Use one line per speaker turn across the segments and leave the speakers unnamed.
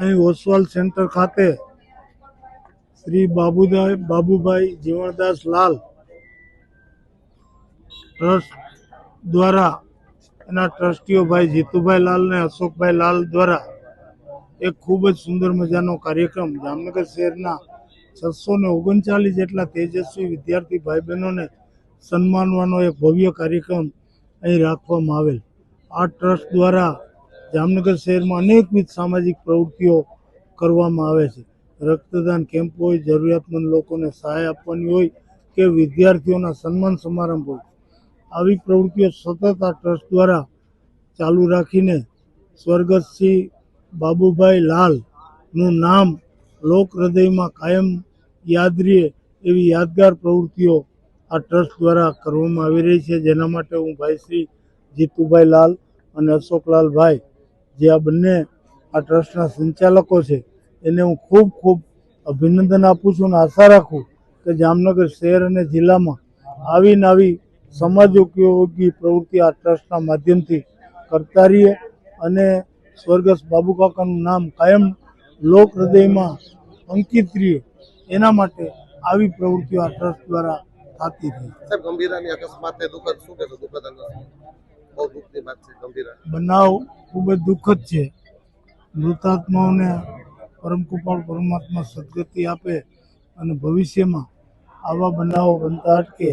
અહીં ઓસવાલ સેન્ટર ખાતે શ્રી બાબુભાઈ બાબુભાઈ જીવણદાસ લાલ ટ્રસ્ટ દ્વારા એના ટ્રસ્ટીઓ ભાઈ જીતુભાઈ લાલ ને અશોકભાઈ લાલ દ્વારા એક ખૂબ જ સુંદર મજાનો કાર્યક્રમ જામનગર શહેરના છસો ને ઓગણચાલીસ જેટલા તેજસ્વી વિદ્યાર્થી ભાઈ બહેનોને સન્માનવાનો એક ભવ્ય કાર્યક્રમ અહીં રાખવામાં આવેલ. આ ટ્રસ્ટ દ્વારા જામનગર શહેરમાં અનેકવિધ સામાજિક પ્રવૃત્તિઓ કરવામાં આવે છે. રક્તદાન કેમ્પ હોય, જરૂરિયાતમંદ લોકોને સહાય આપવાની હોય કે વિદ્યાર્થીઓના સન્માન સમારંભ હોય. આવી પ્રવૃત્તિઓ સતત આ ટ્રસ્ટ દ્વારા ચાલુ રાખીને સ્વર્ગસ્થ બાબુભાઈ લાલનું નામ લોક હૃદયમાં કાયમ યાદ એવી યાદગાર પ્રવૃત્તિઓ આ ટ્રસ્ટ દ્વારા કરવામાં આવી રહી છે. જેના માટે હું ભાઈ શ્રી જીતુભાઈ લાલ અને અશોકલાલ ભાઈ જે આ બંને આ ટ્રસ્ટના સંચાલકો છે, એને હું ખૂબ ખૂબ અભિનંદન આપું છું અને આશા રાખું કે જામનગર શહેર અને જિલ્લામાં આવી આવી સમાજ ઉપયોગી પ્રવૃત્તિ આ ટ્રસ્ટના માધ્યમથી કરતા રહીએ અને સ્વર્ગસ્થ બાબુકાકાનું નામ કાયમ લોક હૃદયમાં અંકિત રહીએ. એના માટે આવી પ્રવૃત્તિઓ આ ટ્રસ્ટ દ્વારા થતી રહી.
બહુ દુઃખની વાત છે ગંભીરા
બનાવ ખૂબ જ દુઃખદ છે. મૃતાત્માઓને પરમ કૃપાળ પરમાત્મા સદગતિ આપે અને ભવિષ્યમાં આવા બનાવો બનતા અટકે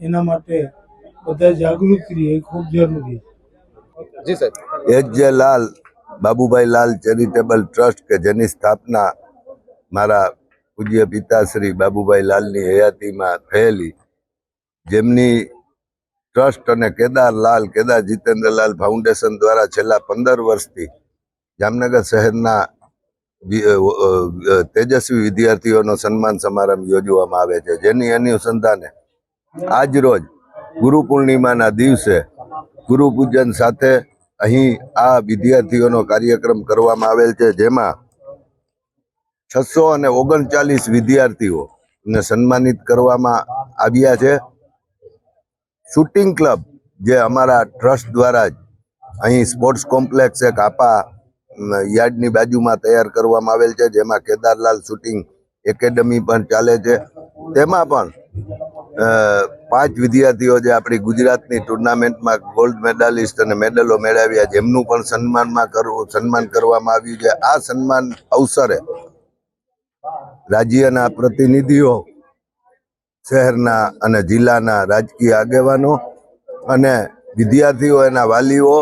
એના માટે બધા જાગૃત રહીએ એ ખૂબ જરૂરી છે.
જી સાહેબ.
H J Lal Babubhai Lal charitable trust કે જેની સ્થાપના મારા પૂજ્ય પિતાશ્રી બાબુભાઈ લાલની હયાતીમાં થયેલી જેમની ટ્રસ્ટ અને કેદારલાલ, કેદાર જીતેન્દ્રલાલ ફાઉન્ડેશન દ્વારા છેલ્લા પંદર વર્ષથી જામનગર શહેરના તેજસ્વી વિદ્યાર્થીઓનો સન્માન સમારંભ યોજવામાં આવે છે. જેની અનુસંધાને આજ રોજ ગુરુ પૂર્ણિમાના દિવસે ગુરુ પૂજન સાથે અહીં આ વિદ્યાર્થીઓનો કાર્યક્રમ કરવામાં આવેલ છે, જેમાં છસો અને ઓગણચાલીસ વિદ્યાર્થીઓને સન્માનિત કરવામાં આવ્યા છે. શૂટિંગ ક્લબ જે અમારા ટ્રસ્ટ દ્વારા જ અહીં સ્પોર્ટ્સ કોમ્પ્લેક્સ એક આપા યાર્ડની બાજુમાં તૈયાર કરવામાં આવેલ છે, જેમાં કેદારલાલ શૂટિંગ એકેડમી પણ ચાલે છે. તેમાં પણ પાંચ વિદ્યાર્થીઓ જે આપણી ગુજરાતની ટુર્નામેન્ટમાં ગોલ્ડ મેડાલિસ્ટ અને મેડલો મેળવ્યા જેમનું પણ સન્માનમાં કરવું, સન્માન કરવામાં આવ્યું છે. આ સન્માન અવસરે રાજ્યના પ્રતિનિધિઓ શહેરના અને જિલ્લાના રાજકીય આગેવાનો અને વિદ્યાર્થીઓ એના વાલીઓ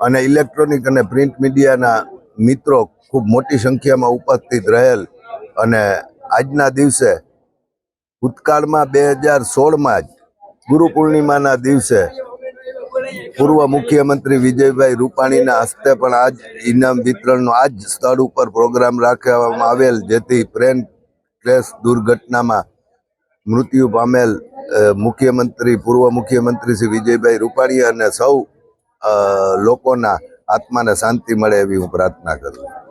અને ઇલેક્ટ્રોનિક અને પ્રિન્ટ મીડિયાના મિત્રો ખૂબ મોટી સંખ્યામાં ઉપસ્થિત રહેલ અને આજના દિવસે ભૂતકાળમાં બે હજાર સોળમાં જ ગુરુ પૂર્ણિમાના દિવસે પૂર્વ મુખ્યમંત્રી વિજયભાઈ રૂપાણીના હસ્તે પણ આજ ઇનામ વિતરણનો આ જ સ્થળ ઉપર પ્રોગ્રામ રાખવામાં આવેલ, જેથી પ્રેમ ક્રેશ દુર્ઘટનામાં મૃત્યુ પામેલ મુખ્યમંત્રી, પૂર્વ મુખ્યમંત્રી શ્રી વિજયભાઈ રૂપાણી અને સૌ લોકોના આત્માને શાંતિ મળે એવી હું પ્રાર્થના કરું છું.